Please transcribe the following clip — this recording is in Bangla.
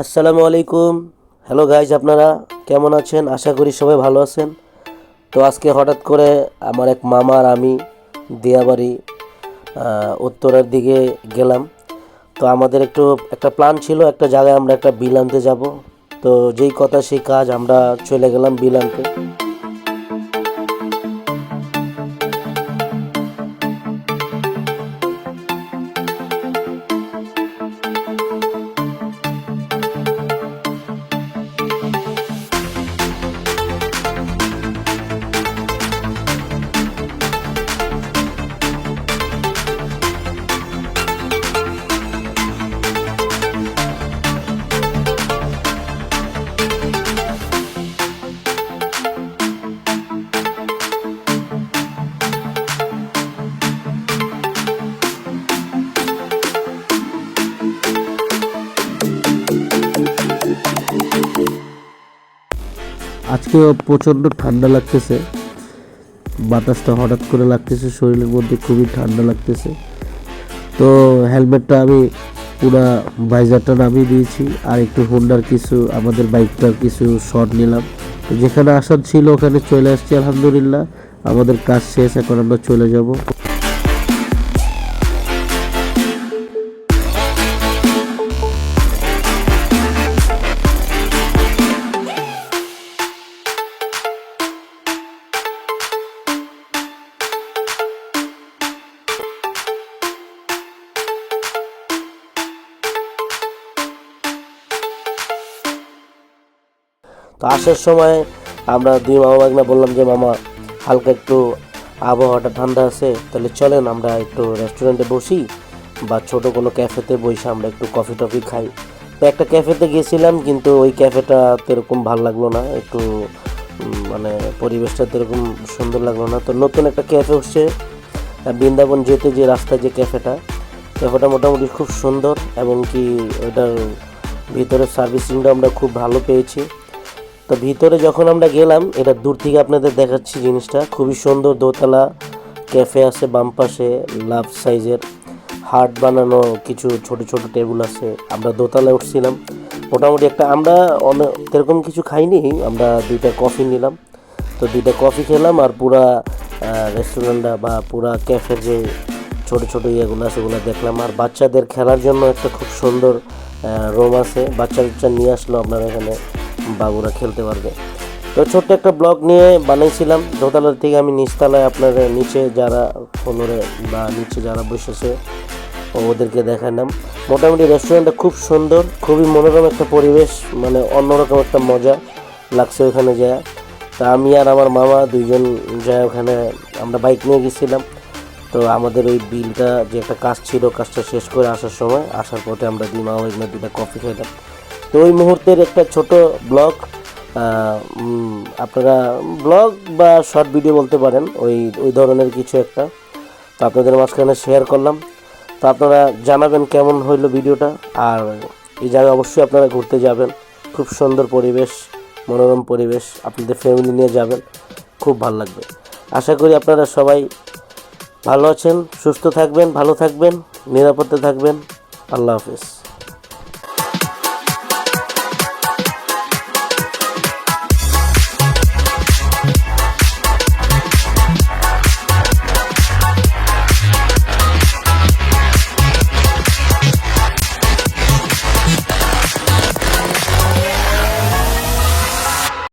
আসসালামু আলাইকুম। হ্যালো গাইজ আপনারা কেমন আছেন? আশা করি সবাই ভালো আছেন। তো আজকে হঠাৎ করে আমার এক মামা আর আমি দিয়াবাড়ি উত্তরের দিকে গেলাম। তো আমাদের একটু একটা প্ল্যান ছিল, একটা জায়গায় আমরা একটা বিল আনতে যাব। তো যেই কথা সেই কাজ আমরা চলে গেলাম বিল আনতে। আজকে প্রচণ্ড ঠান্ডা লাগতেছে। বাতাসটা হঠাৎ করে লাগতেছে, শরীরের মধ্যে খুবই ঠান্ডা লাগতেছে। তো হেলমেটটা আমি পুরা ভাইজারটা নামিয়ে দিয়েছি, আর একটু হোন্ডার কিছু, আমাদের বাইকটার কিছু শট নিলাম। যেখানে আসার ছিল ওখানে চলে আসছি, আলহামদুলিল্লাহ। আমাদের কাজ শেষ, এখন আমরা চলে যাব। তো আসার সময় আমরা দুই মামা বাগনা বললাম যে, মামা, হালকা একটু আবহাওয়াটা ঠান্ডা আছে, তাহলে চলেন আমরা একটু রেস্টুরেন্টে বসি বা ছোট কোনো ক্যাফেতে বসে আমরা একটু কফি টফি খাই। তো একটা ক্যাফেতে গেছিলাম কিন্তু ওই ক্যাফেটা এরকম ভালো লাগল না, একটু মানে পরিবেশটা এরকম সুন্দর লাগল না। তো নতুন একটা ক্যাফে হচ্ছে বৃন্দাবন যেতে যে রাস্তায় যে ক্যাফেটা ক্যাফেটা মোটামুটি খুব সুন্দর এবং কি ওটার ভিতরে সার্ভিসিংটা আমরা খুব ভালো পেয়েছি। তো ভিতরে যখন আমরা গেলাম, এটা দূর থেকে আপনাদের দেখাচ্ছি জিনিসটা। খুবই সুন্দর দোতলা, ক্যাফে আছে বাম পাশে, লাভ সাইজের। হার্ট বানানো কিছু ছোট ছোট টেবিল আছে, আমরা দোতলায় উঠছিলাম। মোটামুটি একটা, আমরা অনেক এরকম কিছু খাইনি, আমরা দুইটা কফি নিলাম। তো দুইটা কফি খেলাম আর পুরা রেস্টুরেন্টটা বা পুরা ক্যাফের যে ছোট ছোট ইয়েগুলো আছে, ওগুলো দেখলাম। আর বাচ্চাদের খেলার জন্য একটা খুব সুন্দর রুম আছে। বাচ্চা বাচ্চা নিয়ে আসলো আপনারা এখানে। বাবুরা খেলতে পারবে। তো ছোট্ট একটা ব্লগ নিয়ে বানাইছিলাম। দোতলার থেকে আমি নিচতলায় আপনার নিচে যারা ফ্লোরে বা নিচে যারা বসেছে, ওদেরকে দেখালাম। মোটামুটি রেস্টুরেন্টটা খুব সুন্দর, খুবই মনোরম একটা পরিবেশ মানে অন্যরকম একটা মজা লাগছে ওখানে যায়। তা আমি আর আমার মামা দুইজন যায় ওখানে, আমরা বাইক নিয়ে গেছিলাম। তো আমাদের ওই বিলটা যে একটা কাজ ছিল, কাজটা শেষ করে আসার সময়, আসার পথে আমরা দুই মামা দুইটা কফি খাইলাম। তো ওই মুহূর্তের একটা ছোট ব্লগ আপনারা ব্লগ বা শর্ট ভিডিও বলতে পারেন, ওই ওই ধরনের কিছু একটা। তো আপনাদের মাঝখানে শেয়ার করলাম। তো আপনারা জানাবেন কেমন হইল ভিডিওটা, আর এই জায়গায় অবশ্যই আপনারা ঘুরতে যাবেন। খুব সুন্দর পরিবেশ, মনোরম পরিবেশ, আপনাদের ফ্যামিলি নিয়ে যাবেন। খুব ভালো লাগবে। আশা করি আপনারা সবাই ভালো আছেন, সুস্থ থাকবেন, ভালো থাকবেন, নিরাপদে থাকবেন। আল্লাহ হাফিজ।